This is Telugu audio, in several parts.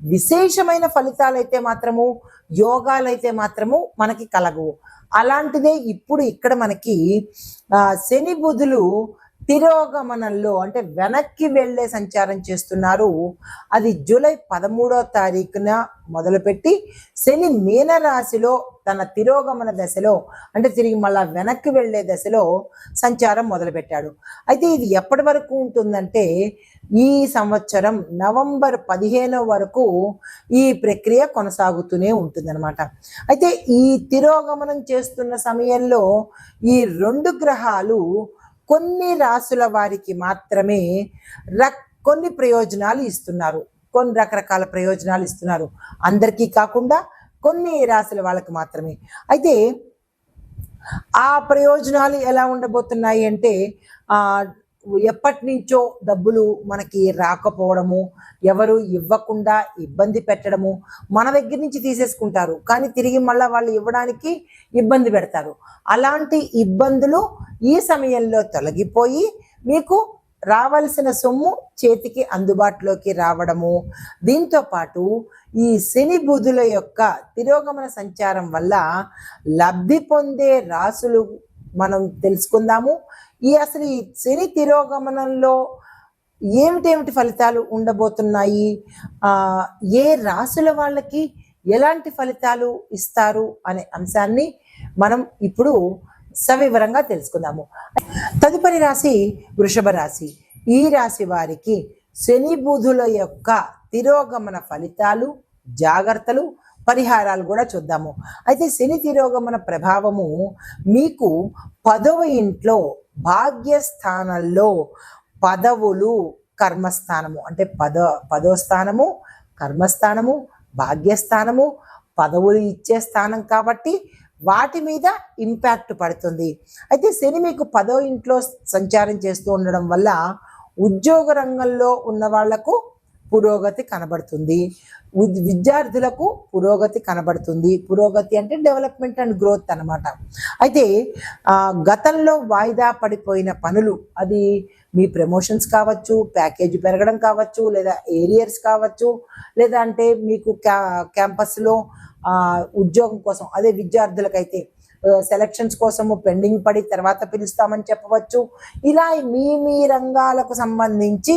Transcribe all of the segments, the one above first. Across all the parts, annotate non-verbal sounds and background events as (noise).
విశేషమైన ఫలితాలైతే మాత్రము యోగాలైతే మాత్రము మనకి కలగవు. అలాంటిదే ఇప్పుడు ఇక్కడ మనకి శని బుధులు తిరోగమనంలో అంటే వెనక్కి వెళ్ళే సంచారం చేస్తున్నారు. అది జూలై పదమూడో తారీఖున మొదలుపెట్టి శని మీనరాశిలో తన తిరోగమన దశలో అంటే తిరిగి మళ్ళా వెనక్కి వెళ్ళే దశలో సంచారం మొదలుపెట్టాడు. అయితే ఇది ఎప్పటి వరకు ఉంటుందంటే ఈ సంవత్సరం నవంబర్ పదిహేనో వరకు ఈ ప్రక్రియ కొనసాగుతూనే ఉంటుందన్నమాట. అయితే ఈ తిరోగమనం చేస్తున్న సమయంలో ఈ రెండు గ్రహాలు కొన్ని రాసుల వారికి మాత్రమే రక్ కొన్ని ప్రయోజనాలు ఇస్తున్నారు. కొన్ని రకరకాల ప్రయోజనాలు ఇస్తున్నారు. అందరికీ కాకుండా కొన్ని రాశుల వాళ్ళకి మాత్రమే. అయితే ఆ ప్రయోజనాలు ఎలా ఉండబోతున్నాయి అంటే ఎప్పటి నుంచో డబ్బులు మనకి రాకపోవడము ఎవరు ఇవ్వకుండా ఇబ్బంది పెట్టడము మన దగ్గర నుంచి తీసేసుకుంటారు. కానీ తిరిగి మళ్ళీ వాళ్ళు ఇవ్వడానికి ఇబ్బంది పెడతారు. అలాంటి ఇబ్బందులు ఈ సమయంలో తొలగిపోయి మీకు రావాల్సిన సొమ్ము చేతికి అందుబాటులోకి రావడము. దీంతో పాటు ఈ శని బుధుల యొక్క తిరోగమన సంచారం వల్ల లబ్ధి పొందే రాసులు మనం తెలుసుకుందాము. ఈ అసలు ఈ శని తిరోగమనంలో ఏమిటేమిటి ఫలితాలు ఉండబోతున్నాయి? ఏ రాసుల వాళ్ళకి ఎలాంటి ఫలితాలు ఇస్తారు అనే అంశాన్ని మనం ఇప్పుడు సవివరంగా తెలుసుకుందాము. తదుపరి రాశి వృషభ రాశి. ఈ రాశి వారికి శని బుధుల యొక్క తిరోగమన ఫలితాలు జాగ్రత్తలు పరిహారాలు కూడా చూద్దాము. అయితే శని తిరోగమన ప్రభావము మీకు పదవ ఇంట్లో భాగ్యస్థానంలో పదవులు కర్మస్థానము. అంటే పద పదో స్థానము కర్మస్థానము భాగ్యస్థానము పదవులు ఇచ్చే స్థానం కాబట్టి వాటి మీద ఇంపాక్ట్ పడుతుంది. అయితే శని మీకు పదో ఇంట్లో సంచారం చేస్తూ ఉండడం వల్ల ఉద్యోగ రంగంలో ఉన్న వాళ్ళకు పురోగతి కనబడుతుంది. విద్యార్థులకు పురోగతి కనబడుతుంది. పురోగతి అంటే డెవలప్మెంట్ అండ్ గ్రోత్ అన్నమాట. అయితే గతంలో వాయిదా పడిపోయిన పనులు అది మీ ప్రమోషన్స్ కావచ్చు ప్యాకేజ్ పెరగడం కావచ్చు లేదా ఏరియర్స్ కావచ్చు లేదా అంటే మీకు క్యా క్యాంపస్లో ఉద్యోగం కోసం అదే విద్యార్థులకైతే సెలక్షన్స్ కోసము పెండింగ్ పడి తర్వాత పిలుస్తామని చెప్పవచ్చు. ఇలా మీ మీ రంగాలకు సంబంధించి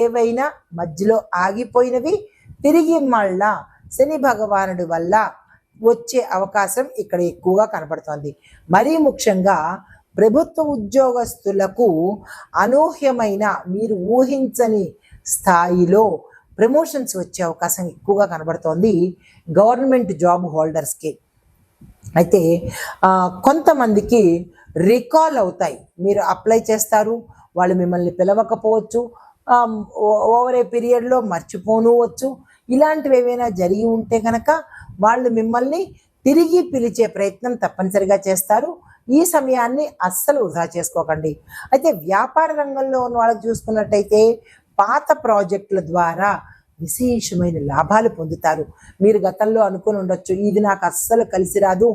ఏవైనా మధ్యలో ఆగిపోయినవి తిరిగి మళ్ళా శని భగవానుడి వల్ల వచ్చే అవకాశం ఇక్కడ ఎక్కువగా కనపడుతోంది. మరీ ముఖ్యంగా ప్రభుత్వ ఉద్యోగస్తులకు అనూహ్యమైన మీరు ఊహించని స్థాయిలో ప్రమోషన్స్ వచ్చే అవకాశం ఎక్కువగా కనబడుతోంది గవర్నమెంట్ జాబ్ హోల్డర్స్కి. అయితే కొంతమందికి రికాల్ అవుతాయి. మీరు అప్లై చేస్తారు వాళ్ళు మిమ్మల్ని పిలవకపోవచ్చు ఓవర్ ఏ పీరియడ్లో మర్చిపోనువచ్చు ఇలాంటివి ఏవైనా జరిగి ఉంటే కనుక వాళ్ళు మిమ్మల్ని తిరిగి పిలిచే ప్రయత్నం తప్పనిసరిగా చేస్తారు. ఈ సమయాన్ని అస్సలు వృధా చేసుకోకండి. అయితే వ్యాపార రంగంలో ఉన్న వాళ్ళకి చూసుకున్నట్టయితే పాత ప్రాజెక్టుల ద్వారా విశేషమైన లాభాలు పొందుతారు. మీరు గతంలో అనుకుని ఉండొచ్చు ఇది నాకు అస్సలు కలిసి రాదు.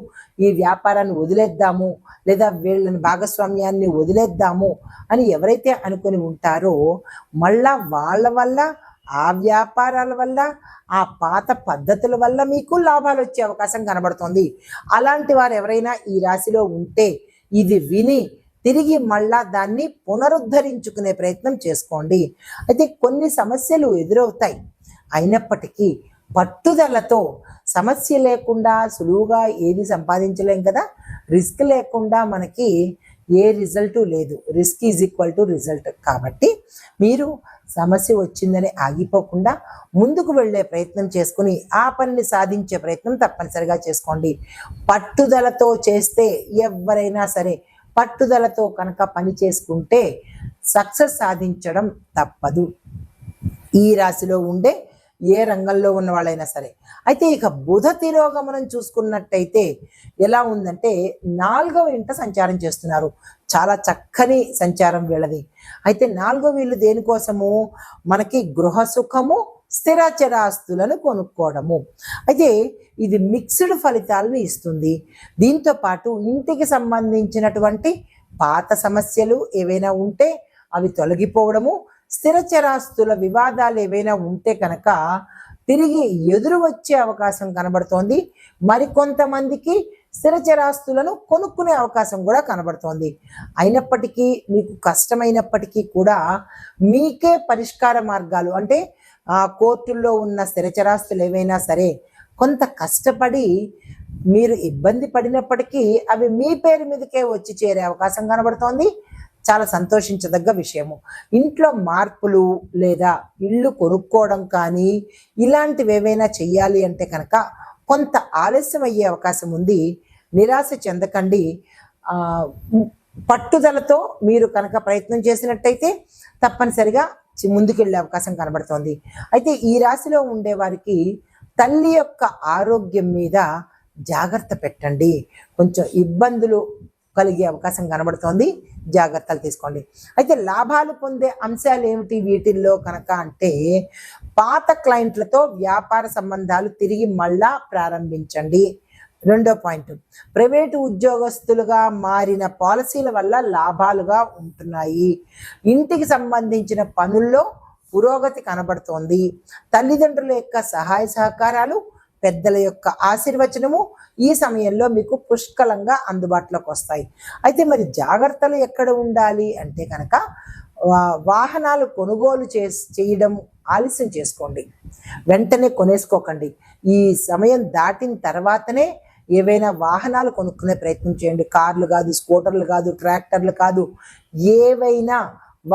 ఈ వ్యాపారాన్ని వదిలేద్దాము లేదా వీళ్ళని భాగస్వామ్యాన్ని వదిలేద్దాము అని ఎవరైతే అనుకుని ఉంటారో మళ్ళా వాళ్ళ వల్ల ఆ వ్యాపారాల వల్ల ఆ పాత పద్ధతుల వల్ల మీకు లాభాలు వచ్చే అవకాశం కనబడుతుంది. అలాంటి వారు ఎవరైనా ఈ రాశిలో ఉంటే ఇది విని తిరిగి మళ్ళా దాన్ని పునరుద్ధరించుకునే ప్రయత్నం చేసుకోండి. అయితే కొన్ని సమస్యలు ఎదురవుతాయి. అయినప్పటికీ పట్టుదలతో సమస్య లేకుండా సులువుగా ఏది సంపాదించలేం కదా? రిస్క్ లేకుండా మనకి ఏ రిజల్ట్ లేదు. Risk is equal to result. కాబట్టి మీరు సమస్య వచ్చిందని ఆగిపోకుండా ముందుకు వెళ్ళే ప్రయత్నం చేసుకుని ఆ పనిని సాధించే ప్రయత్నం తప్పనిసరిగా చేసుకోండి. పట్టుదలతో చేస్తే ఎవరైనా సరే పట్టుదలతో కనుక పని చేసుకుంటే సక్సెస్ సాధించడం తప్పదు. ఈ రాశిలో ఉండే ఏ రంగంలో ఉన్న వాళ్ళైనా సరే. అయితే ఇక బుధ తిరోగమనం చూసుకున్నట్టయితే ఎలా ఉందంటే నాలుగవ ఇంట సంచారం చేస్తున్నారు. చాలా చక్కని సంచారం వీళ్ళది. అయితే నాలుగో వీళ్ళు దేనికోసము? మనకి గృహ సుఖము స్థిరచరాస్తులను కొనుక్కోవడము. అయితే ఇది మిక్స్డ్ ఫలితాలను ఇస్తుంది. దీంతో పాటు ఇంటికి సంబంధించినటువంటి పాత సమస్యలు ఏవైనా ఉంటే అవి తొలగిపోవడము స్థిరచరాస్తుల వివాదాలు ఏవైనా ఉంటే కనుక తిరిగి ఎదురు వచ్చే అవకాశం కనబడుతోంది. మరికొంతమందికి స్థిరచరాస్తులను కొనుక్కునే అవకాశం కూడా కనబడుతోంది. అయినప్పటికీ మీకు కష్టమైనప్పటికీ కూడా మీకే పరిష్కార మార్గాలు అంటే ఆ కోర్టుల్లో ఉన్న స్థిరచరాస్తులు ఏవైనా సరే కొంత కష్టపడి మీరు ఇబ్బంది పడినప్పటికీ అవి మీ పేరు మీదకే వచ్చి చేరే అవకాశం కనబడుతోంది. చాలా సంతోషించదగ్గ విషయము. ఇంట్లో మార్పులు లేదా ఇల్లు కొనుక్కోవడం కానీ ఇలాంటివి ఏవైనా చెయ్యాలి అంటే కనుక కొంత ఆలస్యం అయ్యే అవకాశం ఉంది. నిరాశ చెందకండి. పట్టుదలతో మీరు కనుక ప్రయత్నం చేసినట్టయితే తప్పనిసరిగా ముందుకెళ్ళే అవకాశం కనబడుతోంది. అయితే ఈ రాశిలో ఉండే వారికి తల్లి యొక్క ఆరోగ్యం మీద జాగ్రత్త పెట్టండి. కొంచెం ఇబ్బందులు కలిగే అవకాశం కనబడుతోంది. జాగ్రత్తలు తీసుకోండి. అయితే లాభాలు పొందే అంశాలు ఏమిటి? వీటిల్లో కనుక అంటే పాత క్లయింట్లతో వ్యాపార సంబంధాలు తిరిగి మళ్ళా ప్రారంభించండి. రెండో పాయింట్. ప్రైవేటు ఉద్యోగస్తులుగా మారిన పాలసీల వల్ల లాభాలుగా ఉంటున్నాయి. ఇంటికి సంబంధించిన పనుల్లో పురోగతి కనబడుతోంది. తల్లిదండ్రుల యొక్క సహాయ సహకారాలు పెద్దల యొక్క ఆశీర్వచనము ఈ సమయంలో మీకు పుష్కలంగా అందుబాటులోకి వస్తాయి. అయితే మరి జాగ్రత్తలు ఎక్కడ ఉండాలి అంటే కనుక వాహనాలు కొనుగోలు చేసి చేయడం ఆలస్యం చేసుకోండి. వెంటనే కొనేసుకోకండి. ఈ సమయం దాటిన తర్వాతనే ఏవైనా వాహనాలు కొనుక్కునే ప్రయత్నం చేయండి. కార్లు కాదు స్కూటర్లు కాదు ట్రాక్టర్లు కాదు ఏవైనా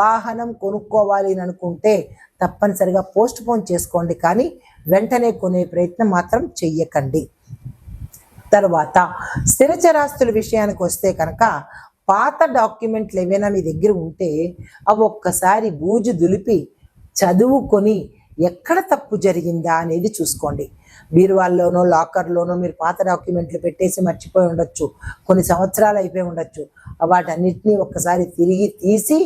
వాహనం కొనుక్కోవాలి అని అనుకుంటే తప్పనిసరిగా పోస్ట్ పోన్ చేసుకోండి. కానీ వెంటనే కొనే ప్రయత్నం మాత్రం చెయ్యకండి. తర్వాత స్థిరచరాస్తుల విషయానికి వస్తే కనుక పాత డాక్యుమెంట్లు ఏవైనా మీ దగ్గర ఉంటే అవి ఒక్కసారి బూజు దులిపి చదువుకొని ఎక్కడ తప్పు జరిగిందా అనేది చూసుకోండి. బీరువాల్లోనో లాకర్లోనో మీరు పాత డాక్యుమెంట్లు పెట్టేసి మర్చిపోయి ఉండొచ్చు. కొన్ని సంవత్సరాలు అయిపోయి ఉండొచ్చు. వాటన్నిటినీ ఒక్కసారి తిరిగి తీసి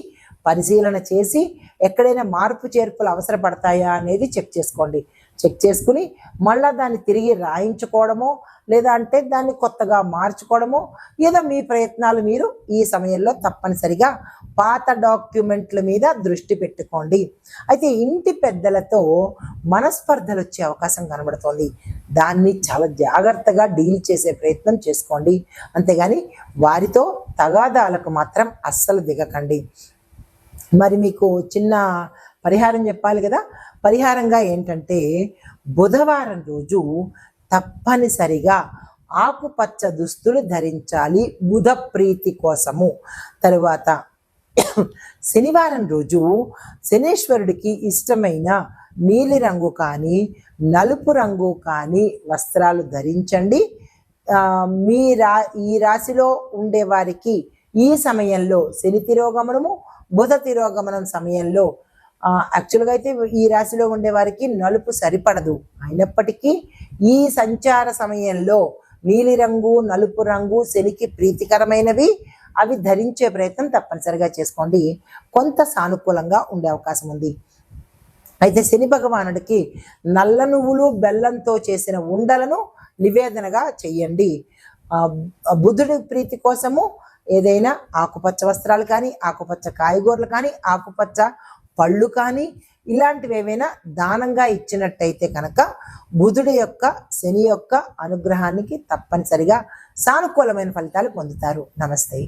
పరిశీలన చేసి ఎక్కడైనా మార్పు చేర్పులు అవసరపడతాయా అనేది చెక్ చేసుకోండి. చెక్ చేసుకుని మళ్ళీ దాన్ని తిరిగి రాయించుకోవడమో లేదా అంటే దాన్ని కొత్తగా మార్చుకోవడమో ఏదో మీ ప్రయత్నాలు మీరు ఈ సమయంలో తప్పనిసరిగా పాత డాక్యుమెంట్ల మీద దృష్టి పెట్టుకోండి. అయితే ఇంటి పెద్దలతో మనస్పర్ధలు వచ్చే అవకాశం కనబడుతోంది. దాన్ని చాలా జాగ్రత్తగా డీల్ చేసే ప్రయత్నం చేసుకోండి. అంతేగాని వారితో తగాదాలకు మాత్రం అస్సలు దిగకండి. మరి మీకు చిన్న పరిహారం చెప్పాలి కదా? పరిహారంగా ఏంటంటే బుధవారం రోజు తప్పనిసరిగా ఆకుపచ్చ దుస్తులు ధరించాలి బుధ ప్రీతి కోసము. తరువాత (clears throat) శనివారం రోజు శనేశ్వరుడికి ఇష్టమైన నీలిరంగు కానీ నలుపు రంగు కానీ వస్త్రాలు ధరించండి. మీ రా ఈ రాశిలో ఉండే వారికి ఈ సమయంలో శని తిరోగమనము బుధ తిరోగమనం సమయంలో యాక్చువల్గా అయితే ఈ రాశిలో ఉండే వారికి నలుపు సరిపడదు. అయినప్పటికీ ఈ సంచార సమయంలో నీలిరంగు నలుపు రంగు శనికి ప్రీతికరమైనవి అవి ధరించే ప్రయత్నం తప్పనిసరిగా చేసుకోండి. కొంత సానుకూలంగా ఉండే అవకాశం ఉంది. అయితే శని భగవానుడికి నల్ల నువ్వులు బెల్లంతో చేసిన ఉండలను నివేదనగా చెయ్యండి బుధుడి ప్రీతి కోసము ఏదైనా ఆకుపచ్చ వస్త్రాలు కానీ ఆకుపచ్చ కాయగూరలు కానీ ఆకుపచ్చ పళ్ళు కానీ ఇలాంటివి ఏవైనా దానంగా ఇచ్చినట్టయితే కనుక బుధుడి యొక్క శని యొక్క అనుగ్రహానికి తప్పనిసరిగా సానుకూలమైన ఫలితాలు పొందుతారు. నమస్తే.